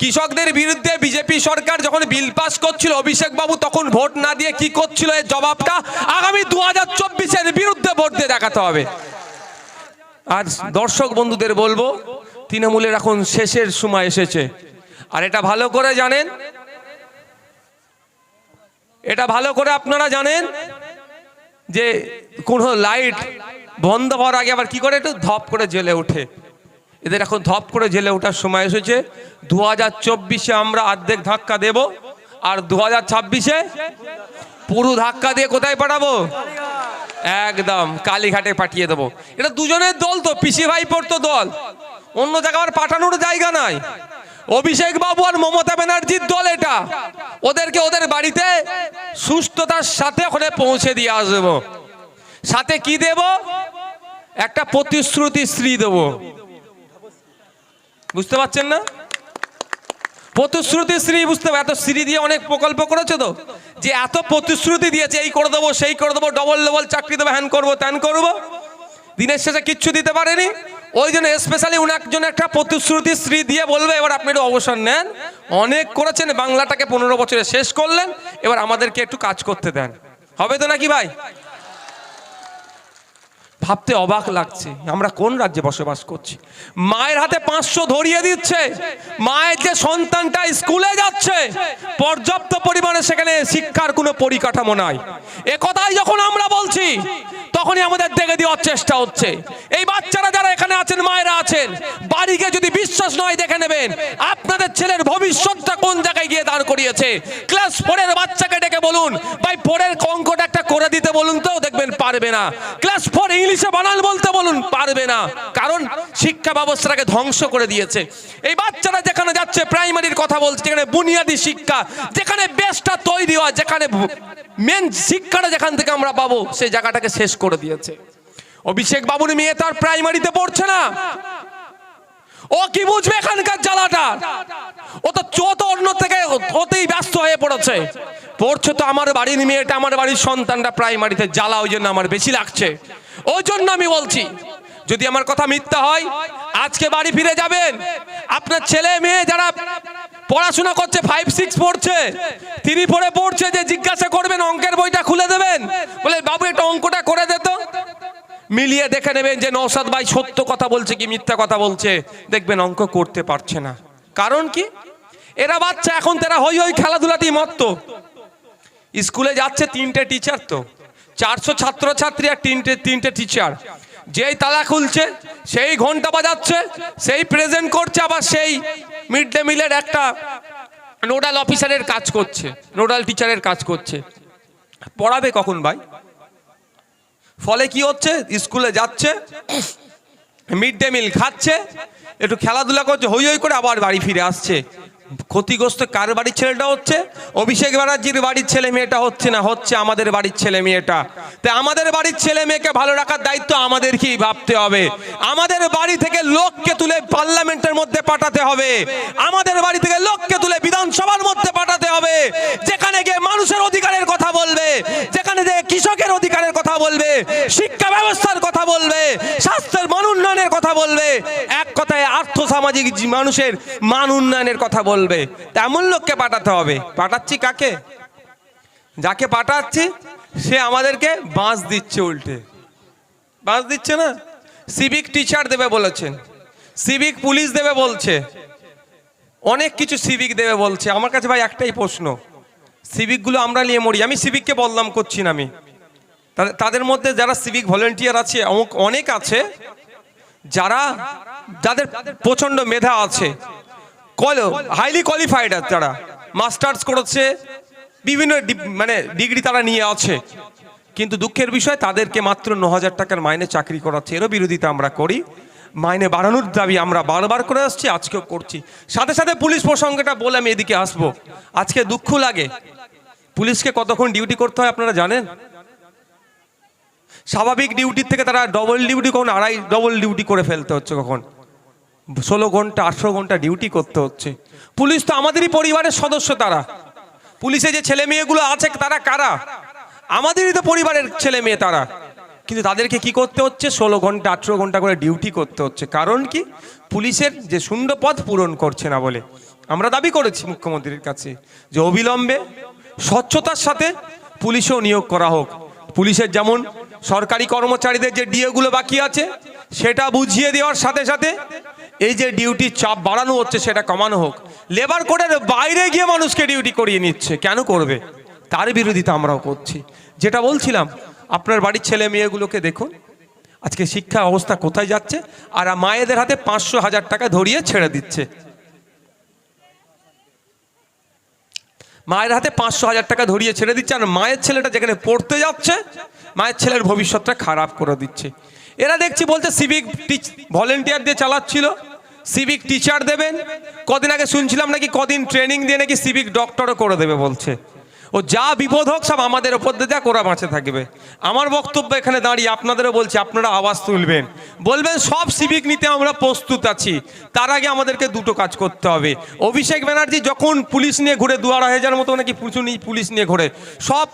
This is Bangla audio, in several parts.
কৃষকদের বিরুদ্ধে বিজেপি সরকার যখন বিল পাস করছিল, অভিষেক বাবু তখন ভোট না দিয়ে কি করছিল এর জবাবটা আগামী দু হাজার চব্বিশের বিরুদ্ধে ভোট দিয়ে দেখাতে হবে। আর দর্শক বন্ধুদের বলব, তৃণমূলের এখন শেষের সময় এসেছে। আর এটা ভালো করে জানেন। এটা ভালো করে আপনারা জানেন যে কোনো লাইট বন্ধ হওয়ার আগে আবার কি করে একটু ধপ করে জেলে ওঠে। এদের এখন ধপ করে জেলে ওঠার সময় এসেছে। দু হাজার চব্বিশে আমরা অর্ধেক ধাক্কা দেব। আর দু হাজার ছাব্বিশে পুরো ধাক্কা দিয়ে কোথায় পাঠাবো? একদম কালীঘাটে পাঠিয়ে দেবো। এটা দুজনের দল তো, পিসি ভাই পড়তো দল। অন্য জায়গায় আর পাঠানোর জায়গা নাই। অভিষেক বাবু আর মমতা ব্যানার্জির দল এটা। ওদেরকে ওদের বাড়িতে সুস্থতার সাথে ওখানে পৌঁছে দিয়ে আসব। সাথে কি দেব? একটা প্রতিশ্রুতি স্ত্রী দেব। বুঝতে পারছেন না? প্রতিশ্রুতি শ্রী বুঝতে এত শ্রী দিয়ে অনেক প্রকল্প করেছে তো? যে এত প্রতিশ্রুতি দিয়েছে এই করে দেবো, সেই করে দেবো ডবল ডবল চাকরি দেবো হ্যান করব, ত্যান করব। দিনের শেষে কিচ্ছু দিতে পারেনি। ওই জন্য স্পেশালি উনার জন্য একটা প্রতিশ্রুতি শ্রী দিয়ে বলবে, এবার আপনি একটু অবসর নেন। অনেক করেছেন, বাংলাটাকে পনেরো বছরে শেষ করলেন, এবার আমাদেরকে একটু কাজ করতে দেন। হবে তো নাকি ভাই? ভাবতে অবাক লাগছে, আমরা কোন রাজ্যে বসবাস করছি? মায়ের হাতে পাঁচশো ধরিয়ে দিচ্ছে, মায়ের যে সন্তানটা স্কুলে যাচ্ছে, পর্যাপ্ত পরিমাণে সেখানে শিক্ষার কোনো পরিকাঠামো নাই। এ কথাই যখন আমরা বলছি, তখনই আমাদের দেখে দেওয়ার চেষ্টা হচ্ছে। এই বাচ্চারা যারা এখানে আছেন, মায়েরা আছেন বাড়িকে যদি বিশ্বাস নয়, দেখে নেবেন, আপনাদের ছেলের ভবিষ্যৎটা কোন জায়গায় গিয়ে দাঁড় করিয়েছে? ক্লাস ফোরের বাচ্চাকে ডেকে বলুন ভাই ফোরের অঙ্কটা একটা করে দিতে বলুন তো দেখবেন পারবে না। ক্লাস ফোর ইংলিশে বানান বলতে বলুন, পারবে না। কারণ শিক্ষা ব্যবস্থাটাকে ধ্বংস করে দিয়েছে। এই বাচ্চারা যেখানে যাচ্ছে প্রাইমারির কথা বলছে, যেখানে বুনিয়াদী শিক্ষা, যেখানে বেশটা তৈরি হয়, যেখানে মেন শিক্ষাটা যেখান থেকে আমরা পাবো, সেই জায়গাটাকে শেষ করে দিয়েছে। অভিষেক বাবুর মেয়ে তার প্রাইমারিতে পড়ছে না। ও কি বুঝবে এখানকার জ্বালাটা? ও তো চোত অন্য থেকে ওতেই ব্যস্ত হয়ে পড়েছে। পড়ছে তো আমার বাড়ির মেয়েটা আমার বাড়ির সন্তানটা প্রাইমারিতে জ্বালা, ওই জন্য আমার বেশি লাগছে। ওই জন্য আমি বলছি, যদি আমার কথা মিথ্যা হয়, আজকে বাড়ি ফিরে যাবেন। আপনার ছেলে মেয়ে যারা পড়াশোনা করছে ফাইভ সিক্স পড়ছে তিনি পড়ে পড়ছে, যে জিজ্ঞাসা করবেন, অঙ্কের বইটা খুলে দেবেন। বলে, বাবু একটা অঙ্কটা করে দে তো। মিলিয়ে দেখে নেবেন যে নৌসাদ ভাই সত্য কথা বলছে কি মিথ্যা কথা বলছে। দেখবেন অঙ্ক করতে পারছে না। কারণ কি? এরা বাচ্চা, এখন তারা হই হই খেলাধুলাতেই মত্ত। স্কুলে যাচ্ছে তিনটে টিচার তো। চারশো ছাত্রছাত্রী আর তিনটে তিনটে টিচার যেই তালা খুলছে, সেই ঘণ্টা বাজাচ্ছে, সেই প্রেজেন্ট করছে, আবার সেই মিড ডে মিলের একটা নোডাল অফিসারের কাজ করছে নোডাল টিচারের কাজ করছে। পড়াবে কখন ভাই? ফলে কি হচ্ছে? স্কুলে যাচ্ছে, মিড ডে মিল খাচ্ছে, একটু খেলাধুলা করছে, হই হই করে আবার বাড়ি ফিরে আসছে। ক্ষতিগ্রস্ত কার বাড়ির ছেলেটা হচ্ছে? অভিষেক ব্যানার্জির বাড়ির ছেলে মেয়েটা হচ্ছে না, হচ্ছে আমাদের বাড়ির ছেলে মেয়েটা। তাই আমাদের বাড়ির ছেলে মেয়েকে ভালো রাখার দায়িত্ব আমাদেরকেই ভাবতে হবে। আমাদের বাড়ি থেকে লোককে তুলে পার্লামেন্টের মধ্যে পাঠাতে হবে। আমাদের বাড়ি থেকে লোককে তুলে বিধানসভার মধ্যে পাঠাতে হবে। যেখানে গিয়ে মানুষের অধিকারের কথা বলবে, যেখানে যে কৃষকের অধিকারের কথা বলবে, শিক্ষা ব্যবস্থার কথা বলবে, স্বাস্থ্যের মান উন্নয়নের কথা বলবে। এক কথায় আর্থ সামাজিক মানুষের মান উন্নয়নের কথা বলবে। তেমন লোককে পাঠাতে হবে। পাঠাচ্ছি কাকে? যাকে পাঠাচ্ছি, সে আমাদেরকে বাঁশ দিচ্ছে উল্টে। বাঁশ দিচ্ছে না? সিভিক টিচার দেবে বলেছেন। সিভিক পুলিশ দেবে বলছে। অনেক কিছু সিভিক দেবে বলছে। আমার কাছে ভাই একটাই প্রশ্ন। সিভিকগুলো আমরা নিয়ে মরি। আমি সিভিককে বদনাম করছি না আমি। তাদের- মধ্যে যারা সিভিক ভলেন্টিয়ার আছে অনেক আছে। যারা যাদের প্রচণ্ড মেধা আছে হাইলি কোয়ালিফাইড তারা। মাস্টার্স করেছে, বিভিন্ন মানে ডিগ্রি তারা নিয়ে আছে। কিন্তু দুঃখের বিষয়, তাদেরকে মাত্র ন হাজার টাকার মাইনে চাকরি করাচ্ছে, এরও বিরোধিতা আমরা করি। মাইনে বাড়ানোর দাবি আমরা বারবার করে আসছি, আজকেও করছি। সাথে সাথে পুলিশ প্রসঙ্গটা বলে আমি এদিকে আসব। আজকে দুঃখ লাগে। পুলিশকে কতক্ষণ ডিউটি করতে হয় আপনারা জানেন? স্বাভাবিক ডিউটির থেকে তারা ডবল ডিউটি কখন আড়াই ডবল ডিউটি করে ফেলতে হচ্ছে কখন? ষোলো ঘণ্টা, আঠেরো ঘণ্টা ডিউটি করতে হচ্ছে। পুলিশ তো আমাদেরই পরিবারের সদস্য তারা। পুলিশে যে ছেলে মেয়েগুলো আছে, তারা কারা? আমাদেরই তো পরিবারের ছেলে মেয়ে তারা। কিন্তু তাদেরকে কি করতে হচ্ছে? ষোলো ঘণ্টা, আঠেরো ঘণ্টা করে ডিউটি করতে হচ্ছে। কারণ কি? পুলিশের যে শূন্য পদ পূরণ করছে না বলে। আমরা দাবি করেছি মুখ্যমন্ত্রীর কাছে যে অবিলম্বে স্বচ্ছতার সাথে পুলিশও নিয়োগ করা হোক। পুলিশের যেমন সরকারি কর্মচারীদের যে ডিএগুলো বাকি আছে, সেটা বুঝিয়ে দেওয়ার সাথে সাথে এই যে ডিউটির চাপ বাড়ানো হচ্ছে, সেটা কমানো হোক। লেবার কোডের বাইরে গিয়ে মানুষকে ডিউটি করিয়ে নিচ্ছে, কেন করবে? তার বিরোধিতা আমরাও করছি। যেটা বলছিলাম, আপনার বাড়ির ছেলে মেয়েগুলোকে দেখুন, আজকে শিক্ষা অবস্থা কোথায় যাচ্ছে, আর মায়েদের হাতে পাঁচশো হাজার টাকা ধরিয়ে ছেড়ে দিচ্ছে। মায়ের হাতে পাঁচশো হাজার টাকা ধরিয়ে ছেড়ে দিচ্ছে, আর মায়ের ছেলেটা যেখানে পড়তে যাচ্ছে মায়ের ছেলের ভবিষ্যৎটা খারাপ করে দিচ্ছে। এরা দেখছি বলছে সিভিক টিচ ভলেন্টিয়ার দিয়ে চালাচ্ছিল। সিভিক টিচার দেবেন। কদিন আগে শুনছিলাম নাকি কদিন ট্রেনিং দিয়ে নাকি সিভিক ডক্টরও করে দেবে বলছে। ও যা বিপদ হোক সব আমাদের ওপর দিয়ে যা করা বাঁচে থাকবে। আমার বক্তব্য এখানে দাঁড়িয়ে আপনাদেরও বলছি, আপনারা আওয়াজ তুলবেন। বলবেন, সব সিভিক নিতে আমরা প্রস্তুত আছি। তার আগে আমাদেরকে দুটো কাজ করতে হবে। অভিষেক ব্যানার্জি যখন পুলিশ নিয়ে ঘুরে দু আড়াই হাজার মতো নাকি পুলিশ নিয়ে ঘুরে, সব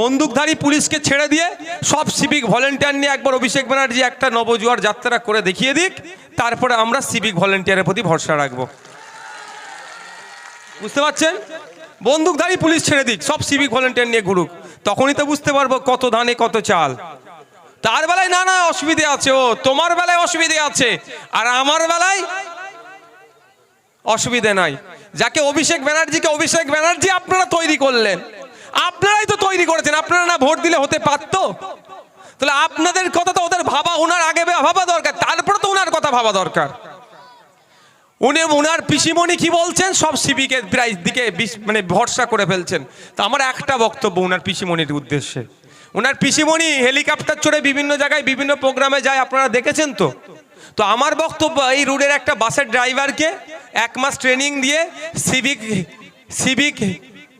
বন্দুকধারী পুলিশকে ছেড়ে দিয়ে সব সিভিক ভলেন্টিয়ার নিয়ে একবার অভিষেক ব্যানার্জি একটা নবজুয়ার যাত্রা করে দেখিয়ে দিক, তারপরে আমরা সিভিক ভলেন্টিয়ারের প্রতি ভরসা রাখব। বুঝতে পারছেন? বন্দুকধারী পুলিশ ছেড়ে দিক, সব সিভিক ভলেন্টিয়ার নিয়ে ঘুরুক। তখনই তো বুঝতে পারব কত ধানে, কত চাল। তার বেলায় না না, অসুবিধে আছে, ও, তোমার বেলায় অসুবিধে আছে, আর আমার বেলায় অসুবিধে নাই। যাকে অভিষেক ব্যানার্জিকে, অভিষেক ব্যানার্জি আপনারা তৈরি করলেন। আপনারাই তো তৈরি করেছেন, আপনারা না ভোট দিলে হতে পারতো? তাহলে আপনাদের কথা তো ওদের ভাবা, ওনার আগে ভাবা দরকার, তারপরে তো ওনার কথা ভাবা দরকার। উনি ওনার পিসিমণি কি বলছেন? সব সিবিকে প্রাইজ দিকে মানে ভরসা করে ফেলছেন। তো আমার একটা বক্তব্য ওনার পিসিমণির উদ্দেশ্যে। ওনার পিসিমণি হেলিকপ্টার চড়ে বিভিন্ন জায়গায়, বিভিন্ন প্রোগ্রামে যায়, আপনারা দেখেছেন তো? তো আমার বক্তব্য এই রুটের একটা বাসের ড্রাইভারকে এক মাস ট্রেনিং দিয়ে সিভিক সিভিক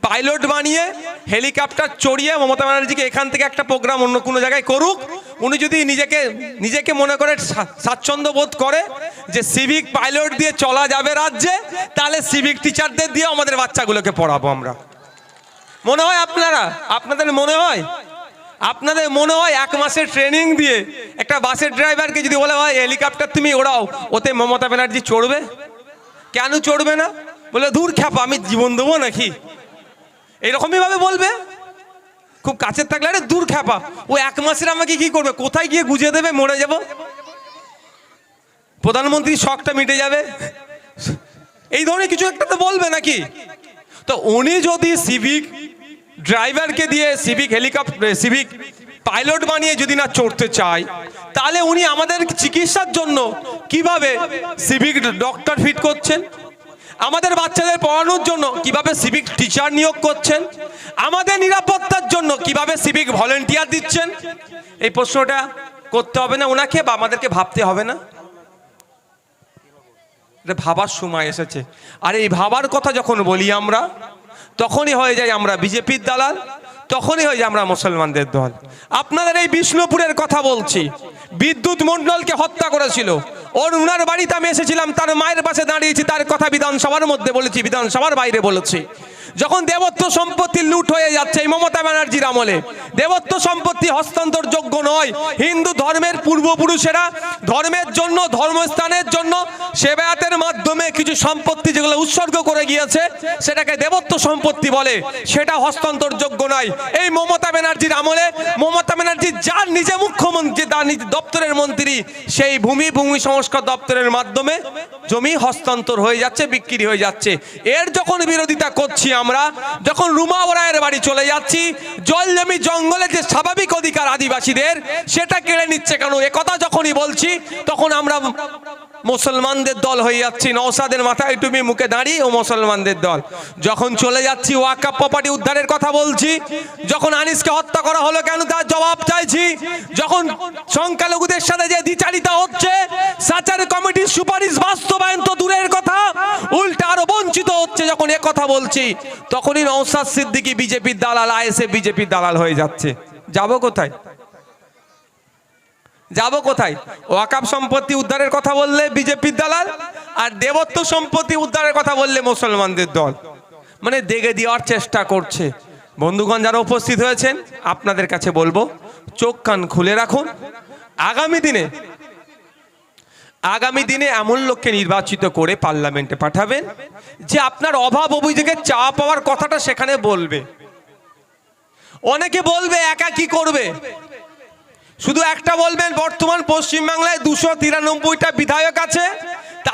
পাইলট বানিয়ে হেলিকপ্টার চড়িয়ে মমতা ব্যানার্জিকে এখান থেকে একটা প্রোগ্রাম অন্য কোনো জায়গায় করুক উনি যদি নিজেকে নিজেকে মনে করে স্বাচ্ছন্দ্য বোধ করে যে সিভিক পাইলট দিয়ে চলা যাবে রাজ্যে, তাহলে সিভিক টিচারদের দিয়ে আমাদের বাচ্চাগুলোকে পড়াবো আমরা। মনে হয় আপনারা? আপনাদের মনে হয়? আপনাদের মনে হয় এক মাসের ট্রেনিং দিয়ে একটা বাসের ড্রাইভারকে যদি বলে হয় হেলিকপ্টার তুমি ওড়াও, ওতে মমতা ব্যানার্জি চড়বে? কেন চড়বে না? বলে দূর খ্যাপা, আমি জীবন দেবো নাকি? এইরকমই ভাবে বলবে? খুব কাছের থাকলে আরে দূর খ্যাপা। ও এক মাসের আমাকে কি করবে? কোথায় গিয়ে গুজে দেবে? মরে যাব। প্রধানমন্ত্রীর শখটা মিটে যাবে। এই ধরনের কিছু একটা তো বলবে নাকি? তো উনি যদি সিভিক ড্রাইভারকে দিয়ে সিভিক হেলিকপ্টার সিভিক পাইলট বানিয়ে যদি না চড়তে চায়, তাহলে উনি আমাদের চিকিৎসার জন্য কীভাবে সিভিক ডক্টর ফিট করছেন? আমাদের বাচ্চাদের পড়ানোর জন্য কীভাবে সিভিক টিচার নিয়োগ করছেন? আমাদের নিরাপত্তার জন্য কীভাবে সিভিক ভলেন্টিয়ার দিচ্ছেন? এই প্রশ্নটা করতে হবে না ওনাকে বা আমাদেরকে ভাবতে হবে না। এটা ভাবার সময় এসেছে। আর এই ভাবার কথা যখন বলি আমরা, তখনই হয়ে যায় আমরা বিজেপির দালাল, তখনই হয়ে যায় আমরা মুসলমানদের দল। আপনাদের এই বিষ্ণুপুরের কথা বলছি। বিদ্যুৎ মণ্ডলকে হত্যা করেছিল। ওর উনার বাড়িতে আমি এসেছিলাম, তার মায়ের পাশে দাঁড়িয়েছি, তার কথা বিধানসভার মধ্যে বলেছি, বিধানসভার বাইরে বলেছি। যখন দেবত্ব সম্পত্তি লুট হয়ে যাচ্ছে এই মমতা ব্যানার্জির আমলে, দেবত্ব সম্পত্তি হস্তান্তর যোগ্য নয়। হিন্দু ধর্মের পূর্বপুরুষেরা ধর্মের জন্য, ধর্মস্থানের জন্য সেবায়াতের মাধ্যমে কিছু সম্পত্তি যেগুলো উৎসর্গ করে গিয়েছে, সেটাকে দেবত্ব সম্পত্তি বলে। সেটা হস্তান্তর যোগ্য নয়। এই মমতা ব্যানার্জির আমলে, মমতা ব্যানার্জি যার নিজে মুখ্যমন্ত্রী, তার নিজ দপ্তরের মন্ত্রী, সেই ভূমি ভূমি সংস্কার দপ্তরের মাধ্যমে জমি হস্তান্তর হয়ে যাচ্ছে, বিক্রি হয়ে যাচ্ছে। এর যখন বিরোধিতা করছি আমরা যখন রুমা ওরায়ের বাড়ি চলে যাচ্ছি, জল জমি জঙ্গলের যে স্বাভাবিক অধিকার আদিবাসীদের, সেটা কেড়ে নিচ্ছে কেন? একথা যখনই বলছি, তখন আমরা মুসলমানদের দল হয়ে যাচ্ছি। নওসাদের মাথায় টুপি মুখে দাঁড়িয়ে ও মুসলমানদের দল। যখন চলে যাচ্ছি ওয়াকাপ প্রপার্টি উদ্ধারের কথা বলছি, যখন আনিসকে হত্যা করা হলো কেন তার জবাব চাইছি, যখন সংখ্যালঘুদের সাথে যে দ্বিচারিতা হচ্ছে, সাচার কমিটির সুপারিশ বাস্তবায়ন তো দূরের কথা উল্টা আরও বঞ্চিত হচ্ছে যখন এ কথা বলছি, তখনই নওসাদ সিদ্দিকি বিজেপির দালাল আইএসএ বিজেপির দালাল হয়ে যাচ্ছে। যাব কোথায়? যাব কোথায়? ওয়াকাপ সম্পত্তি উদ্ধারের কথা বললে বিজেপির দালাল, আর দেবত্ব সম্পত্তি উদ্ধারের কথা বললে মুসলমানদের দল। মানে দেগে দেওয়ার চেষ্টা করছে। বন্ধুগণ যারা উপস্থিত হয়েছেন, আপনাদের কাছে বলব, চোখ কান খুলে রাখুন। আগামী দিনে আগামী দিনে এমন লোককে নির্বাচিত করে পার্লামেন্টে পাঠাবেন যে আপনার অভাব অভিযোগের চা পাওয়ার কথাটা সেখানে বলবে। অনেকে বলবে, একা কি করবে? শুধু একটা বলবেন, বর্তমান পশ্চিমবাংলায় দুশো তিরানব্বইটা বিধায়ক আছে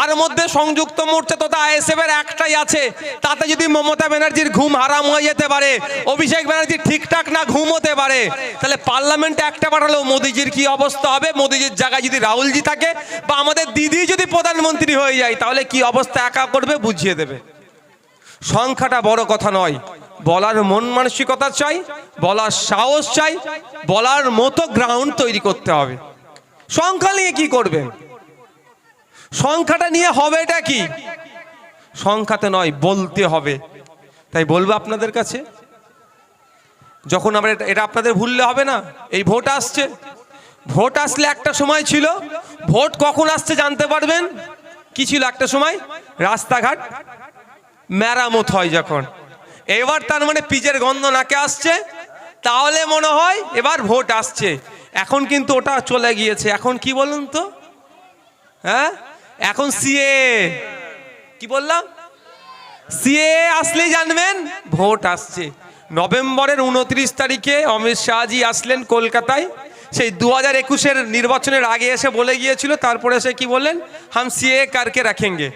তার মধ্যে সংযুক্ত মোর্চা তথা আইএসএফ এর একটাই আছে। তাতে যদি মমতা ব্যানার্জির ঘুম হারাম হয়ে যেতে পারে, অভিষেক ব্যানার্জি ঠিকঠাক না ঘুম হতে পারে, তাহলে পার্লামেন্টে একটা পাঠালেও মোদিজির কি অবস্থা হবে? মোদিজির জায়গায় যদি রাহুলজি থাকে বা আমাদের দিদি যদি প্রধানমন্ত্রী হয়ে যায়, তাহলে কি অবস্থা একা করবে? বুঝিয়ে দেবে। সংখ্যাটা বড় কথা নয়। বলার মন মানসিকতা চাই, বলার সাহস চাই, বলার মতো গ্রাউন্ড তৈরি করতে হবে। সংখ্যা নিয়ে কি করবেন সংখ্যাটা নিয়ে হবেটা কি? সংখ্যাতে নয়, বলতে হবে। তাই বলব আপনাদের কাছে, যখন আমরা এটা- এটা আপনাদের ভুললে হবে না, এই ভোট আসছে। ভোট আসলে একটা সময় ছিল, ভোট কখন আসছে জানতে পারবেন? কি ছিল একটা সময়? রাস্তাঘাট, মেরামত হয় যখন। এবার তার মানে পিজের গন্ধ নাকে আসছে, তাহলে মনে হয় এবার ভোট আসছে। এখন কিন্তু ওটা চলে গিয়েছে। এখন কি বলুন তো? হ্যাঁ? এখন সিএ কি বললাম? সিএ আসলেই জানবেন, ভোট আসছে। নভেম্বরের উনত্রিশ তারিখে অমিত শাহজি আসলেন কলকাতায়। সেই দু হাজার একুশের নির্বাচনের আগে এসে বলে গিয়েছিল, তারপরে সে কি বললেন? হাম সিএ কারকে রাখেঙ্গে।